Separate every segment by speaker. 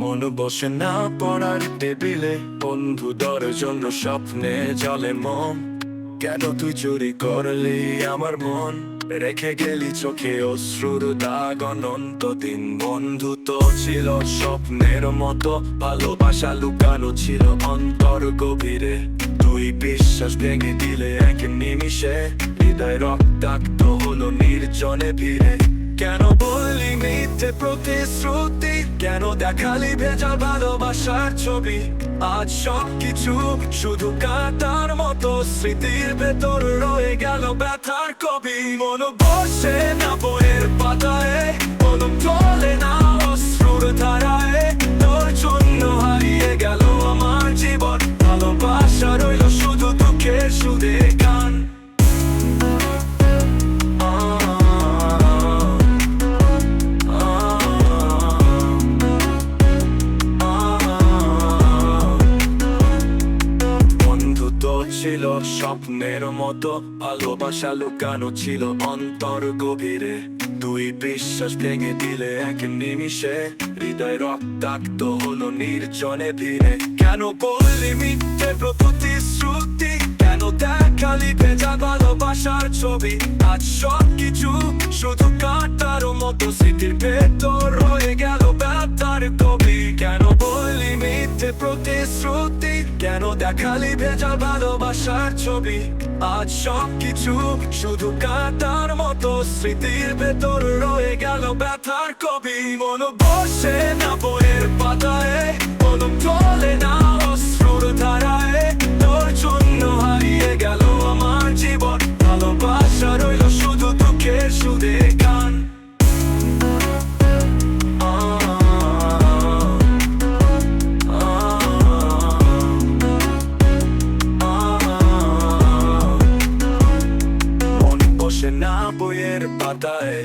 Speaker 1: মন বসে না পড়ার টেবিলে, বন্ধু দর জন্য স্বপ্নে জলে মন কেন তুই চুরি করলি আমার মন? রেখে গেলি চোখে অশ্রুর দাগ, অনন্ত দিন বন্ধু তো ছিল স্বপ্নের মতো। ভালোবাসা লুকানো ছিল অন্তর গভীরে। তুই বিশ্বাস ভেঙে দিলে এক নিমিষে। হৃদয় রক্তাক্ত হলো নির্জনে ভিড়ে। কেন বললি মিথ্যে প্রতিশ্রুতি? কেন দেখালি ভেজা ভালোবাসার ছবি? আজ সব কিছু শুধু কাটার মতো। স্মৃতির ভেতর রয়ে গেল ব্যথার কবি। মনো বসে না বইয়ের ছিল স্বপ্নের মতো, ভালোবাসা লুকানো ছিল অন্তর গভীরে। তুই বিশ্বাস ভেঙে দিলে এক নিমিষে, হৃদয় রক্তাক্ত হলো নির্জনে ভিড়ে। কেন বললি মিথ্যে প্রতিশ্রুতি কেন দেখালি ভেজা ভালোবাসার ছবি, আজ সব কিছু শুধু কাটার মতো। স্মৃতির ভেতর রয়ে গেল ব্যথার কবি কেন বললি মিথ্যে প্রতিশ্রুতি? কেন দেখালি ভেজা ভালোবাসার ছবি? আজ সব কিছু শুধু কাটার মতো। স্মৃতির ভেতর রয়ে গেল ব্যথার কবি মন বসে না বইয়ের পাতায় বইয়ের পাতায়।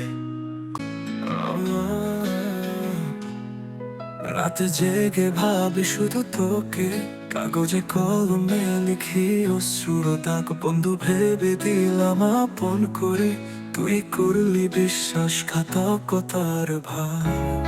Speaker 2: রাত জেগে ভাবি শুধু তোকে। কাগজে কলমে লিখি অশ্রুর তাক বন্ধু, ভেবে দিলাম আপন করে। তুই করলি বিশ্বাসঘাতকতার ভাব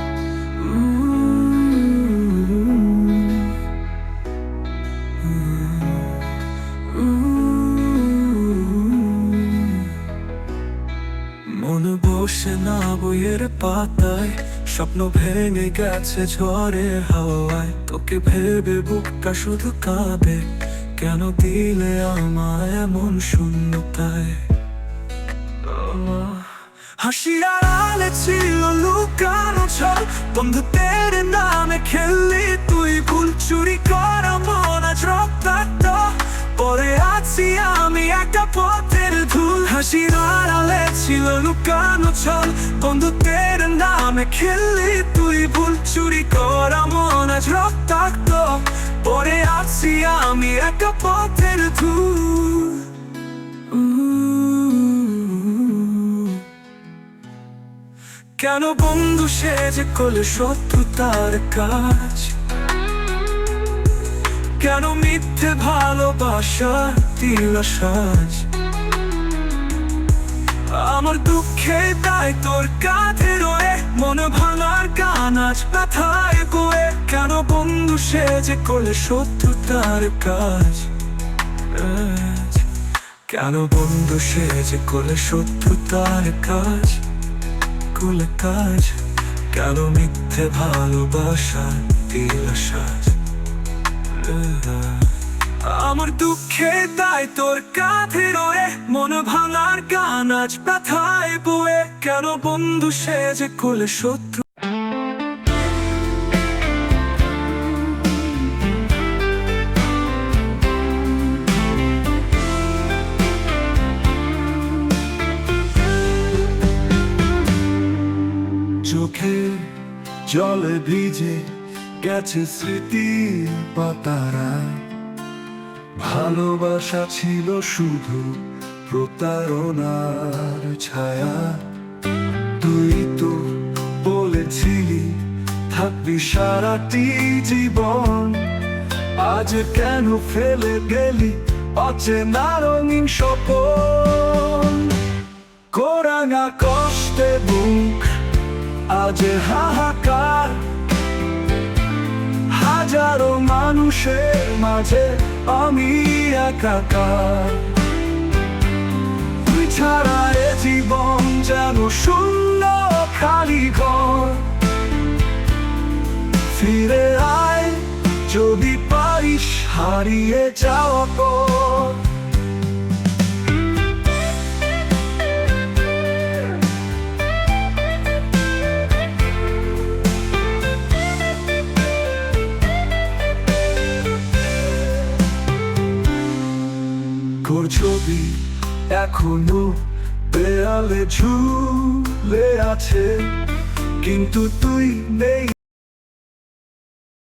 Speaker 2: মন বসে না বইয়ের পাতায়, স্বপ্ন ভেঙে গেছে ঝড়ের হাওয়ায়। তোকে ভেবে বুকটা শুধু কাঁদে কেন দিলে আমায় এমন শূন্যতায়? পরে আছি আমি একটা ধুল হাসির আড়ালে লুকানো ছল। বন্ধুদের নামে খেললি তুই ভুল মন পরে আছি আমি কেন বন্ধু সেজে করলে শত্রু তার কাজ? কেন মিথ্যে ভালোবাসা দিল সাজ? আমার দুঃখে তাই তোর কাঁধে রয়ে মন ভাঙার গান আজ ব্যথায় গোয়ে কেন বন্ধু সেজে করলে শত্রু তার কাজ। কেন বন্ধু সেজে করলে শত্রু তার কাজ? কুলে কাজ। কেন মিথ্যে ভালোবাসা দিল সাজ? আমার দুঃখে তাই তোর কাঁধে রয়ে মন ভাঙার আজ ব্যথায় বয়ে কেন বন্ধু সেজে কোলে শত্রু?
Speaker 1: চোখে জলে ভিজে গেছে স্মৃতির পাতারা। ভালোবাসা ছিল শুধু প্রতারণার ছায়া। তুই তো বলেছিলি, থাকবি সারাটি জীবন। আজ কেন ফেলে গেলি অচেনা রঙিন স্বপন? কোরাঙা কষ্টে বুক, আজ হাহাকার।
Speaker 2: হাজারো মানুষের মাঝে আমি একাকার। ছাড়া এ জীবন যেন শূন্য খালি ঘর। ফিরে আয় যদি পারিস হারিয়ে যাওয়া পর তোর এখনও দেয়ালে ঝুলে আছে কিন্তু তুই নেই।